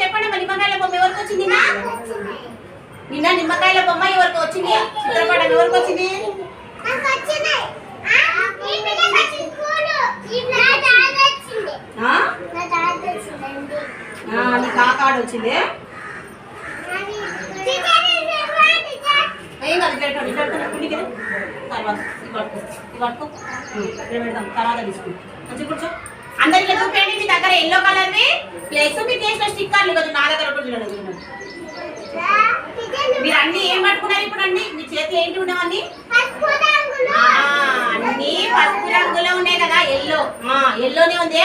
చెప్పండి మా నిమ్మకాయల బొమ్మ ఎవరికి వచ్చింది? నిన్న? నిమ్మకాయల బొమ్మ ఎవరికి వచ్చింది? చిత్రపటం ఎవరికి వచ్చింది? నీ కాకాడు వచ్చింది. ఏం కాదు ఇట్లా ఇట్లా. తర్వాత పట్టుకో ఉం, ఇక్కడ పెడదాం తర్వాత తీసుకుంటాం. మంచిగా కూర్చో. అందరికి చూపండి మీ దగ్గర ఎల్లో కలర్వి ప్లస్ మీ చేసిన స్టిక్కర్లు కదా నా దగ్గర ఒకటి చూడండి మీరు అన్ని ఏం పట్టుకున్నారు ఇప్పుడు అండి? మీ చేతిలో ఏంటి ఉండవన్నీ అన్ని పసుపు రంగులో ఉన్నాయి కదా ఎల్లో ఎల్లోనే ఉంది.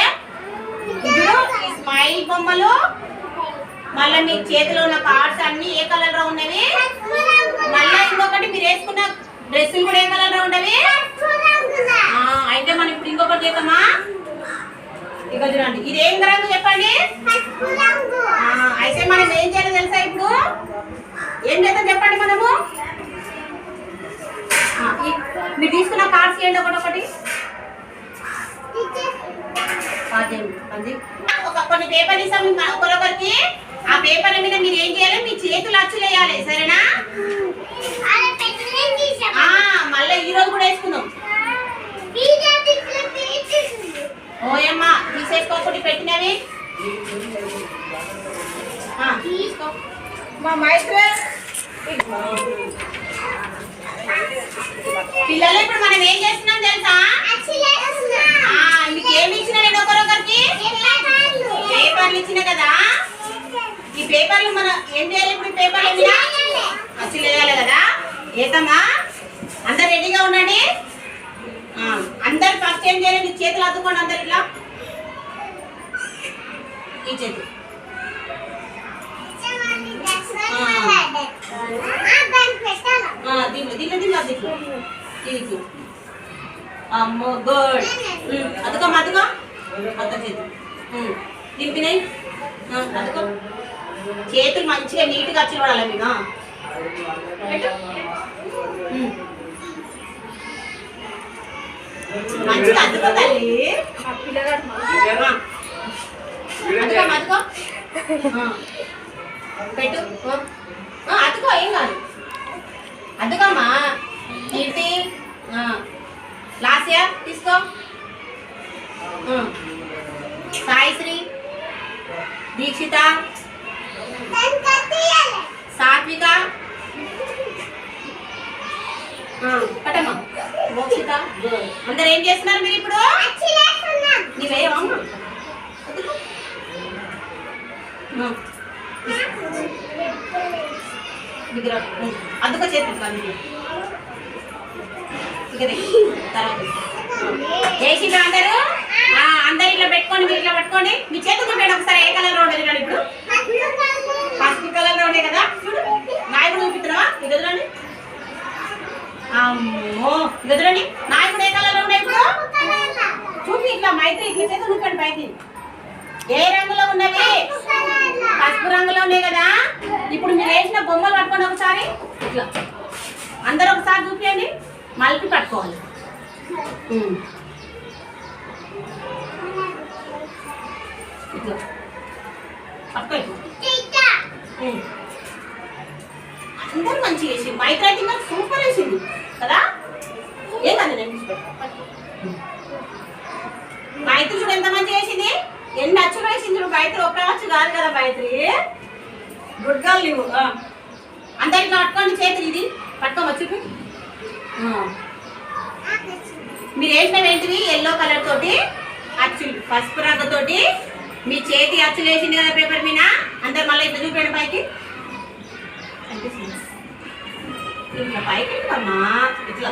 ఇప్పుడు ఈ స్మైల్ బొమ్మలు మళ్ళీ మీ చేతిలో ఉన్న కార్డ్స్ అన్ని ఏ కలర్లో ఉన్నవి? మళ్ళీ ఇంకొకటి మీరు వేసుకున్న డ్రెస్సులు కూడా ఏ కలర్లో ఉన్నవి అయితే మనం ఇప్పుడు ఇంకొకటి చేద్దామా? ఇది ఏం రంగు చెప్పండి? అయితే మనం ఏం చేయాలో తెలుసా ఇప్పుడు? ఏం చేద్దాం చెప్పండి మనము? మీరు తీసుకున్న కార్డ్స్ ఏంటి ఒకటి ఒకటి. ఒక కొన్ని పేపర్ ఇస్తాం ఒకరొకరికి. ఆ పేపర్ మీద మీరు ఏం చేయాలి? మీ చేతులు అచ్చులు వేయాలి సరేనా మళ్ళీ ఈ రోజు కూడా వేసుకుందాం. తీసేసుకోకుండా పెట్టినవి మా మైత్రే. పిల్లలు ఇప్పుడు మనం ఏం చేస్తున్నాం తెలుసా? ఆ, మీకు ఏమి ఇచ్చిన నేను ఒకరొకరికి? పేపర్లు. ఇచ్చిన కదా? ఈ పేపర్లు మన ఏం చేయాలి ఇప్పుడు పేపర్లు అచ్చులు వేయాలి కదా? ఏతమ్మా అందరు రెడీగా ఉండండి. ఆ, అందరు ఫస్ట్ ఏం చేయాలి? చేతులు అద్దుకోండి అందరు ఇట్లా. ఈ చేతులు ఆ, దీంట్లో దీంట్లో దీంట్లో దీంట్లో ఇది అమ్మో గుడ్. అదుకో అదుకో అత్త దింపినాయి ఆ, అదుకో చేతులు మంచిగా నీట్గా వచ్చి పడాలి మీకు. మంచిగా అదుకో తల్లి మా పిల్లగాడు ఆ. అదుకో అదుకో ఆ. పెట్టు. అదుకో ఏం కాదు. అదుకమ్మా కీర్తి. లాస్య తీసుకో. సాయిశ్రీ దీక్షిత సాత్విక. పటమ్మా మోక్షిత. అందరు ఏం చేస్తున్నారు మీరు ఇప్పుడు? నీవేమా అందుకో చేతి తర్వాత చేసిండ్రు అందరూ అందరు ఇట్లా పెట్టుకోండి మీరు ఇట్లా పట్టుకోండి మీ చేతులు చూపండి ఒకసారి ఏ కలర్లో ఉండేది ఇప్పుడు పసుపు కలర్లో ఉండే కదా చూడు నాయకుడు చూపిస్తున్నావా ఇక చూడండి అమ్మో ఇక చూడండి నాయకుడు ఏ కలర్లో ఉండే ఇప్పుడు చూపి ఇట్లా మైత్రి ఇట్లా చేతులు చూపండి పైకి ఏ రంగులో ఉన్నవి? పసుపు రంగులో ఉన్నాయి కదా? ఇప్పుడు మీరు వేసిన బొమ్మలు పట్టుకోండి ఒకసారి. ఇట్లా. అందరు ఒకసారి చూపించండి మలిపి పట్టుకోవాలి. ఉమ్. ఇట్లా. పట్టుకో ఇట్లా. మంచిగా వేసింది. మైత్రి అయితే ఇంకా సూపర్ వేసింది. కదా? ఏం నేను మైత్రి చూడు ఎంత మంచిగా వేసింది? ఎన్ని అచ్చులు వేసింది నువ్వు మైత్రి ఒక్క అచ్చు కాదు కదా మైత్రి గుడ్ గర్ల్ నువ్వు ఆ. ఇట్లా పట్టుకోండి చేతులు ఇది. పట్టుకోవచ్చు మీరు వేసినవి ఏంటివి? ఎల్లో కలర్ తోటి అచ్చులు పసుపు రంగుతోటి మీ చేతి అచ్చులు వేసింది కదా పేపర్ మీద? అందరు మళ్ళీ ఇట్లా చూపండి పైకి. ఇట్లా పైకి అమ్మా ఇట్లా.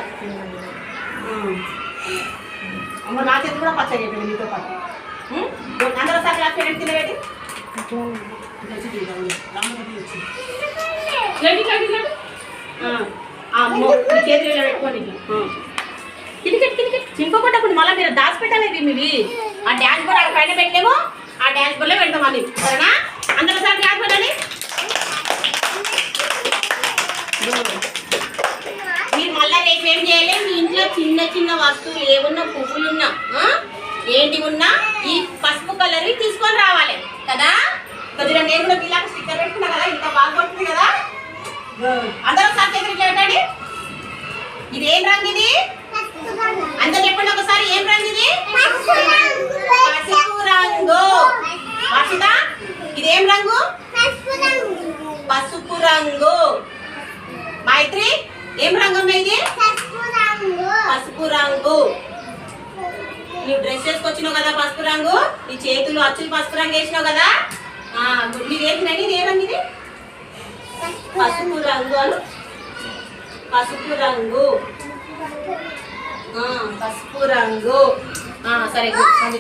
అమ్మ నా చేతి కూడా పచ్చడి చెప్పింది మీతో పాటు. చేతులు ఇలా పెట్టుకోండి చింపకొట్టకుండా మళ్ళీ మీరు దాచిపెట్టాలి ఇవి మీవి. ఆ డ్యాన్స్ బోర్డ్ అక్కడ పైన పెట్టలేము. ఆ డ్యాన్స్ బోర్డ్లో పెడతాం అది. సరేనా? అందరూ సార్ క్లాస్ పెట్టండి మీరు మళ్ళీ రేపు ఏం చేయాలి? మీ ఇంట్లో చిన్న చిన్న వస్తువులు ఏమున్నా పువ్వులున్నా ఏంటి ఉన్నా ఈ పసుపు కలర్ తీసుకొని రావాలి కదా? కుదిరండి నేను కూడా మీలాగా స్టిక్కర్ పెట్టుకున్నా కదా ఇంకా బాగా కొడుతుంది కదా? అందరూ ఒకసారి చేతులు ఇట్లా పెట్టండి ఇది ఏం రంగు ఇది? అందరు చెప్పండి ఒకసారి ఏం రంగు ఇది? పసుపు రంగు. వర్షిత ఇదేం రంగు? పసుపు రంగు. మైత్రి ఏం రంగు ఇది? పసుపు రంగు. నువ్వు డ్రెస్ వేసుకొచ్చినావు కదా పసుపు రంగు? నీ చేతులు అచ్చులు పసుపు రంగు వేసినావు కదా? ఆ, మీరు ఏంటండి ఇది? రంగు ఇది? పసుపు రంగు అను. పసుపు రంగు. పసుపు రంగు. సరే